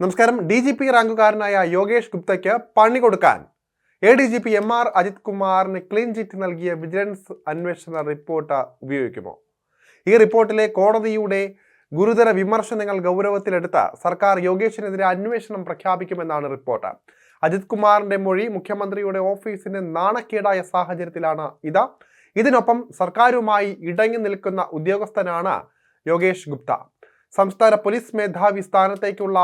നമസ്കാരം. D G P റാങ്കുകാരനായ യോഗേഷ് ഗുപ്തയ്ക്ക് പണി കൊടുക്കാൻ. A D G P M R Ajith കുമാറിന് ക്ലീൻ ചിറ്റ് നൽകിയ വിജിലൻസ് അന്വേഷണ റിപ്പോർട്ട് ഉപയോഗിക്കുമോ? ഈ റിപ്പോർട്ടിലെ കോടതിയുടെ ഗുരുതര വിമർശനങ്ങൾ ഗൗരവത്തിലെടുത്ത് സർക്കാർ യോഗേഷിനെതിരെ അന്വേഷണം പ്രഖ്യാപിക്കുമെന്നാണ് റിപ്പോർട്ട് അജിത് കുമാറിന്റെ മൊഴി മുഖ്യമന്ത്രിയുടെ ഓഫീസിന് നാണക്കേടായ സാഹചര്യത്തിലാണ് ഇത്. ഇതിനൊപ്പം സർക്കാരുമായി ഇടങ്ങി നിൽക്കുന്ന ഉദ്യോഗസ്ഥനാണ് യോഗേഷ് ഗുപ്ത. സംസ്ഥാന പോലീസ് മേധാവി സ്ഥാനത്തേക്കുള്ള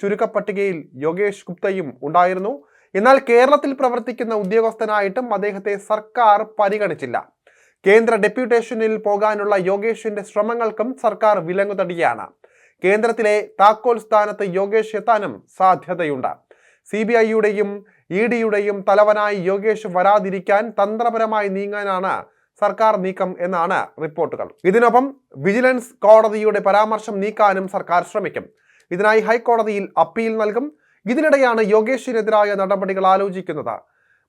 ചുരുക്കപ്പട്ടികയിൽ യോഗേഷ് ഗുപ്തയും ഉണ്ടായിരുന്നു. എന്നാൽ കേരളത്തിൽ പ്രവർത്തിക്കുന്ന ഉദ്യോഗസ്ഥനായിട്ടും അദ്ദേഹത്തെ സർക്കാർ പരിഗണിച്ചില്ല. കേന്ദ്ര ഡെപ്യൂട്ടേഷനിൽ പോകാനുള്ള യോഗേഷിന്റെ ശ്രമങ്ങൾക്കും സർക്കാർ വിലങ്ങുതടിയാണ്. കേന്ദ്രത്തിലെ താക്കോൽ സ്ഥാനത്ത് യോഗേഷ് എത്താനും സാധ്യതയുണ്ട്. സി ബി ഐയുടെയും ഇ ഡിയുടെയും തലവനായി യോഗേഷ് വരാതിരിക്കാൻ തന്ത്രപരമായി നീങ്ങാനാണ് സർക്കാർ നീക്കം എന്നാണ് റിപ്പോർട്ടുകൾ. ഇതിനൊപ്പം വിജിലൻസ് കോടതിയുടെ പരാമർശം നീക്കാനും സർക്കാർ ശ്രമിക്കും. ഇതിനായി ഹൈക്കോടതിയിൽ അപ്പീൽ നൽകും. ഇതിനിടെയാണ് യോഗേഷിനെതിരായ നടപടികൾ ആലോചിക്കുന്നത്.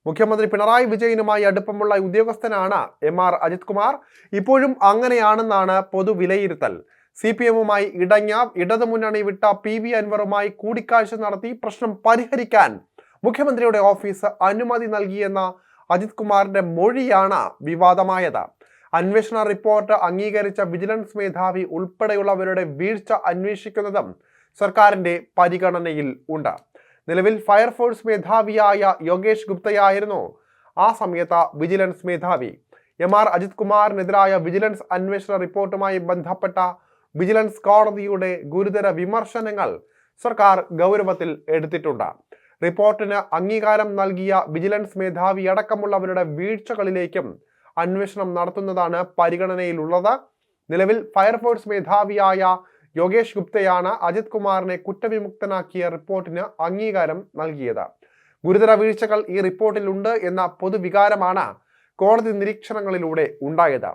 മുഖ്യമന്ത്രി പിണറായി വിജയനുമായി അടുപ്പമുള്ള ഉദ്യോഗസ്ഥനാണ് എം ആർ അജിത് കുമാർ. ഇപ്പോഴും അങ്ങനെയാണെന്നാണ് പൊതു വിലയിരുത്തൽ. സി പി എമ്മുമായി ഇടഞ്ഞ ഇടതുമുന്നണി വിട്ട പി വി അൻവറുമായി കൂടിക്കാഴ്ച നടത്തി പ്രശ്നം പരിഹരിക്കാൻ മുഖ്യമന്ത്രിയുടെ ഓഫീസ് അനുമതി നൽകിയെന്ന അജിത് കുമാറിന്റെ മൊഴിയാണ് വിവാദമായത്. അന്വേഷണ റിപ്പോർട്ട് അംഗീകരിച്ച വിജിലൻസ് മേധാവി ഉൾപ്പെടെയുള്ളവരുടെ വീഴ്ച അന്വേഷിക്കുന്നതും സർക്കാരിന്റെ പരിഗണനയിൽ ഉണ്ട്. നിലവിൽ ഫയർഫോഴ്സ് മേധാവിയായ യോഗേഷ് ഗുപ്തയായിരുന്നു. ആ സമയത്ത് വിജിലൻസ് മേധാവി. എം ആർ അജിത് കുമാറിനെതിരായ വിജിലൻസ് അന്വേഷണ റിപ്പോർട്ടുമായി ബന്ധപ്പെട്ട വിജിലൻസ് കോടതിയുടെ ഗുരുതര വിമർശനങ്ങൾ സർക്കാർ ഗൗരവത്തിൽ എടുത്തിട്ടുണ്ട്. റിപ്പോർട്ടിന് അംഗീകാരം നൽകിയ വിജിലൻസ് മേധാവി അടക്കമുള്ളവരുടെ വീഴ്ചകളിലേക്കും അന്വേഷണം നടത്തുന്നതാണ് പരിഗണനയിലുള്ളത്. നിലവിൽ ഫയർഫോഴ്സ് മേധാവിയായ യോഗേഷ് ഗുപ്തയാണ് അജിത് കുമാറിനെ കുറ്റവിമുക്തനാക്കിയ റിപ്പോർട്ടിന് അംഗീകാരം നൽകിയത്. ഗുരുതര വീഴ്ചകൾ ഈ റിപ്പോർട്ടിലുണ്ട് എന്ന പൊതുവികാരമാണ് കോടതി നിരീക്ഷണങ്ങളിലൂടെ ഉണ്ടായത്.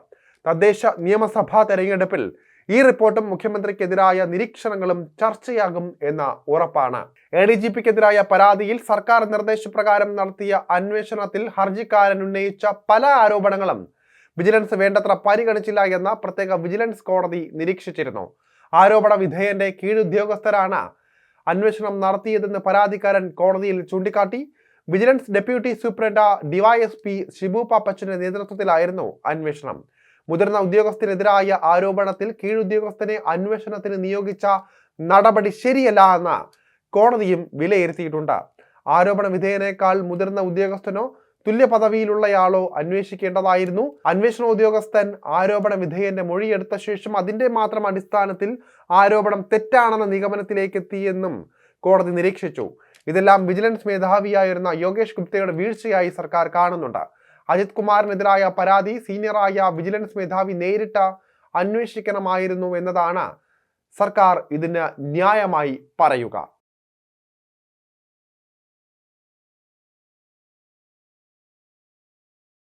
തദ്ദേശ നിയമസഭാ തെരഞ്ഞെടുപ്പിൽ ഈ റിപ്പോർട്ടും മുഖ്യമന്ത്രിക്കെതിരായ നിരീക്ഷണങ്ങളും ചർച്ചയാകും എന്ന ഉറപ്പാണ്. എ ഡി ജി പിക്കെതിരായ പരാതിയിൽ സർക്കാർ നിർദ്ദേശപ്രകാരം നടത്തിയ അന്വേഷണത്തിൽ ഹർജിക്കാരൻ ഉന്നയിച്ച പല ആരോപണങ്ങളും വിജിലൻസ് വേണ്ടത്ര പരിഗണിച്ചില്ല എന്ന പ്രത്യേക വിജിലൻസ് കോടതി നിരീക്ഷിച്ചിരുന്നു. ആരോപണ വിധേയന്റെ കീഴുദ്യോഗസ്ഥരാണ് അന്വേഷണം നടത്തിയതെന്ന് പരാതിക്കാരൻ കോടതിയിൽ ചൂണ്ടിക്കാട്ടി. Vigilance deputy superintendent DYSP Shibu പാപ്പച്ചന്റെ നേതൃത്വത്തിലായിരുന്നു അന്വേഷണം. മുതിർന്ന ഉദ്യോഗസ്ഥനെതിരായ ആരോപണത്തിൽ കീഴുദ്യോഗസ്ഥനെ അന്വേഷണത്തിന് നിയോഗിച്ച നടപടി ശരിയല്ല എന്ന് കോടതിയും വിലയിരുത്തിയിട്ടുണ്ട്. ആരോപണ വിധേയനേക്കാൾ മുതിർന്ന ഉദ്യോഗസ്ഥനോ തുല്യ പദവിയിലുള്ളയാളോ അന്വേഷിക്കേണ്ടതായിരുന്നു. അന്വേഷണ ഉദ്യോഗസ്ഥൻ ആരോപണ വിധേയന്റെ മൊഴിയെടുത്ത ശേഷം അതിന്റെ മാത്രം അടിസ്ഥാനത്തിൽ ആരോപണം തെറ്റാണെന്ന നിഗമനത്തിലേക്ക് എത്തിയെന്നും കോടതി നിരീക്ഷിച്ചു. ഇതെല്ലാം വിജിലൻസ് മേധാവിയായിരുന്ന യോഗേഷ് ഗുപ്തയുടെ വീഴ്ചയായി സർക്കാർ കാണുന്നുണ്ട്. അജിത് കുമാറിനെതിരായ പരാതി സീനിയറായ വിജിലൻസ് മേധാവി നേരിട്ട് അന്വേഷിക്കണമായിരുന്നു എന്നതാണ് സർക്കാർ ഇതിന് ന്യായമായി പറയുക.